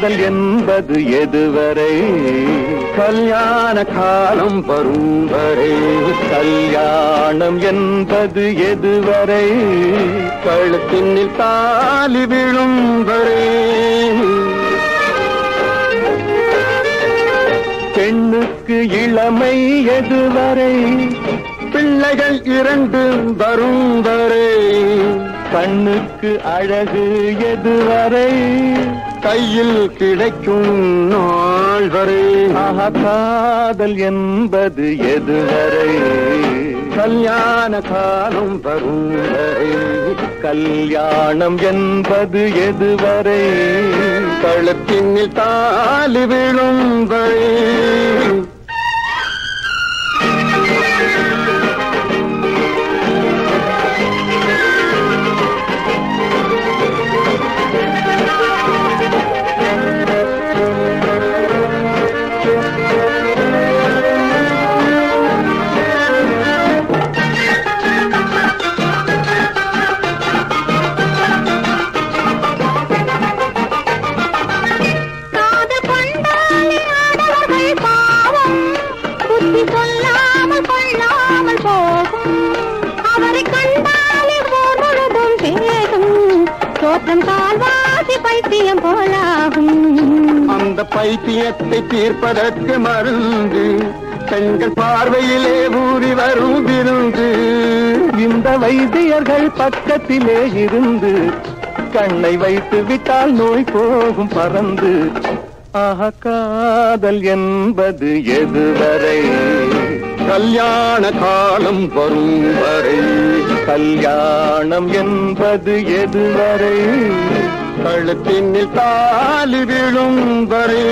காதல் என்பது எதுவரை? கல்யாண காலம் வரும் வரை கல்யாணம் என்பது எதுவரை? கழுத்தினில் தாலி விழும் வரை. பெண்ணுக்கு இளமை எதுவரை? பிள்ளைகள் இரண்டு வரும் வரை. கண்ணுக்கு அழகு எதுவரை? கையில் கிடைக்கும் நாள் வரை. காதல் என்பது எதுவரை? கல்யாண காலம் வரும் வரை. கல்யாணம் என்பது எதுவரை? கழுத்தினில் தாலி விழும் வரை. அந்த பைத்தியத்தை தீர்ப்பதற்கு மருந்து பெண்கள் பார்வையிலே ஊறி வரும் விருந்து. இந்த வைத்தியர்கள் பக்கத்திலே இருந்து கண்ணை வைத்து விட்டால் நோய் போகும் பறந்து ஆஹா காதல் என்பது எதுவரை? கல்யாண காலம் வரும் வரை. கல்யாணம் என்பது எதுவரை? கழுத்தினில் தாலி விழும் வரை.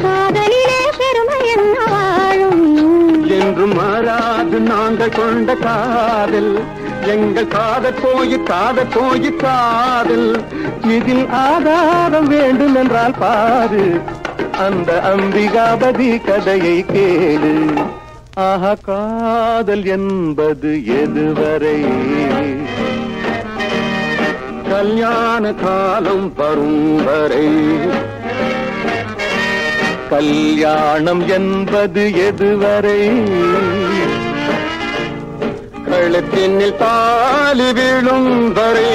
காத கொண்ட காதல். எங்கள் காதல் போய் காதல் போய் காதல். இதில் ஆதாரம் வேண்டும் என்றால் பாரு. அந்த அம்பிகாபதி கதையை கேளு. ஆஹா காதல் என்பது எதுவரை? கல்யாண காலம் வரும் வரை. கல்யாணம் என்பது எதுவரை? கழுத்தினில் தாலி விழும் வரை